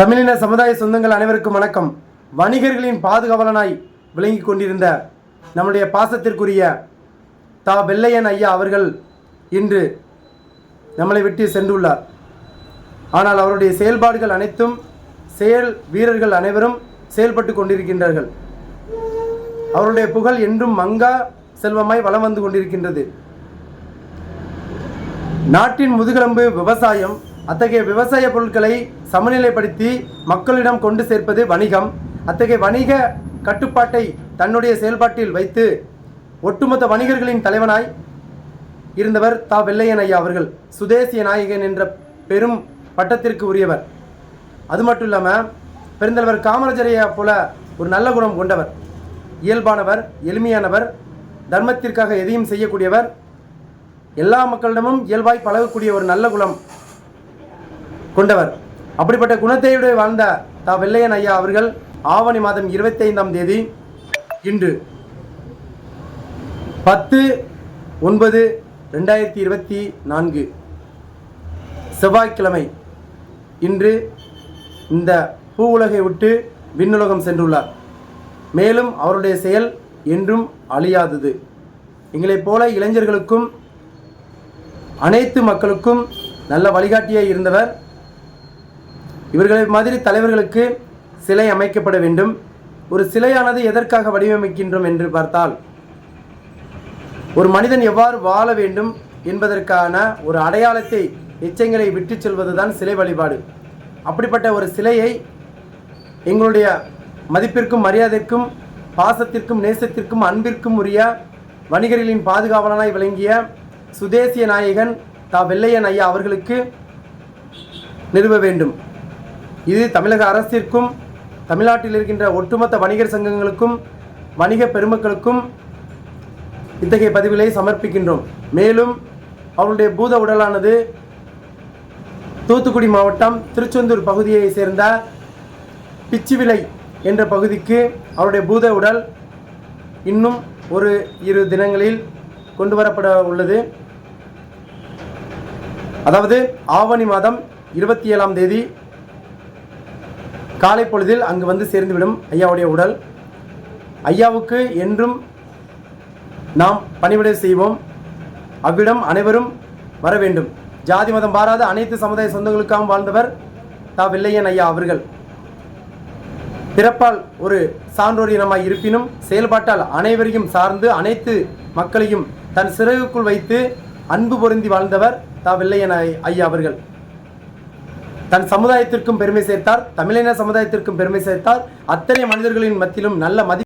தமிழின சமுதாய சொந்தங்கள் அனைவருக்கும் வணக்கம். வணிகர்களின் பாதுகாவலனாய் விளங்கிக் கொண்டிருந்த நம்முடைய பாசத்திற்குரிய தா வெள்ளையன் ஐயா அவர்கள் இன்று நம்மளை விட்டு சென்றுள்ளார். ஆனால் அவருடைய செயல்பாடுகள் அனைத்தும் செயல் வீரர்கள் அனைவரும் செயல்பட்டு கொண்டிருக்கின்றார்கள். அவருடைய புகழ் என்றும் மங்கா செல்வமாய் வலம் வந்து கொண்டிருக்கின்றது. நாட்டின் முதுகெலும்பு விவசாயம் அத்தகைய விவசாய பொருட்களை சமநிலைப்படுத்தி மக்களிடம் கொண்டு சேர்ப்பது வணிகம். அத்தகைய வணிக கட்டுப்பாட்டை தன்னுடைய செயல்பாட்டில் வைத்து ஒட்டுமொத்த வணிகர்களின் தலைவனாய் இருந்தவர் தா. வெள்ளையன் ஐயா அவர்கள். சுதேசிய நாயகன் என்ற பெரும் பட்டத்திற்கு உரியவர். அது மட்டும் இல்லாமல் பெருந்தலைவர் காமராஜரையா போல ஒரு நல்ல குணம் கொண்டவர். இயல்பானவர் எளிமையானவர் தர்மத்திற்காக எதையும் செய்யக்கூடியவர். எல்லா மக்களிடமும் இயல்பாய் பழகக்கூடிய ஒரு நல்ல குணம் கொண்டவர். அப்படிப்பட்ட குணத்தையுடைய வாழ்ந்த தா வெள்ளையன் ஐயா அவர்கள் ஆவணி மாதம் இருபத்தைந்தாம் தேதி இன்று பத்து ஒன்பது ரெண்டாயிரத்தி இருபத்தி நான்கு செவ்வாய்க்கிழமை இன்று இந்த பூ உலகை விட்டு விண்ணுலகம் சென்றுள்ளார். மேலும் அவருடைய செயல் என்றும் அழியாதது. எங்களைப் போல இளைஞர்களுக்கும் அனைத்து மக்களுக்கும் நல்ல வழிகாட்டியாக இருந்தவர் இவர்களை மாதிரி தலைவர்களுக்கு சிலை அமைக்கப்பட வேண்டும். ஒரு சிலையானது எதற்காக வடிவமைக்கின்றோம் என்று பார்த்தால் ஒரு மனிதன் எவ்வாறு வாழ வேண்டும் என்பதற்கான ஒரு அடையாளத்தை எச்சங்களை விட்டுச் செல்வதுதான் சிலை வழிபாடு. அப்படிப்பட்ட ஒரு சிலையை எங்களுடைய மதிப்பிற்கும் மரியாதைக்கும் பாசத்திற்கும் நேசத்திற்கும் அன்பிற்கும் உரிய வணிகர்களின் பாதுகாவலனாய் விளங்கிய சுதேசிய நாயகன் தா. வெள்ளையன் ஐயா அவர்களுக்கு நிறுவ வேண்டும். இது தமிழக அரசிற்கும் தமிழ்நாட்டில் இருக்கின்ற ஒட்டுமொத்த வணிகர் சங்கங்களுக்கும் வணிக பெருமக்களுக்கும் இத்தகைய பதிவுகளை சமர்ப்பிக்கின்றோம். மேலும் அவருடைய பூத உடலானது தூத்துக்குடி மாவட்டம் திருச்செந்தூர் பகுதியை சேர்ந்த பிச்சுவிலை என்ற பகுதிக்கு அவருடைய பூத உடல் இன்னும் ஒரு இரு தினங்களில் கொண்டு வரப்பட உள்ளது. அதாவது ஆவணி மாதம் இருபத்தி ஏழாம் தேதி காலை பொழுதில் அங்கு வந்து சேர்ந்துவிடும் ஐயாவுடைய உடல். ஐயாவுக்கு என்றும் நாம் பணிவிடை செய்வோம். அவ்விடம் அனைவரும் வர வேண்டும். ஜாதி மதம் பாராத அனைத்து சமுதாய சொந்தங்களுக்காகவும் வாழ்ந்தவர் தா. வெள்ளையன் ஐயா அவர்கள். பிறப்பால் ஒரு சான்றோர் இனமாய் இருப்பினும் செயல்பாட்டால் அனைவரையும் சார்ந்து அனைத்து மக்களையும் தன் சிறகுக்குள் வைத்து அன்பு பொருந்தி வாழ்ந்தவர் தா. வெள்ளையன் ஐ- ஐயா அவர்கள். தன் சமுதாயத்திற்கும் பெருமை சேர்த்தார் தமிழின சமுதாயத்திற்கும் பெருமை சேர்த்தார். அத்தனை மனிதர்களின் மத்தியிலும் நல்ல மதி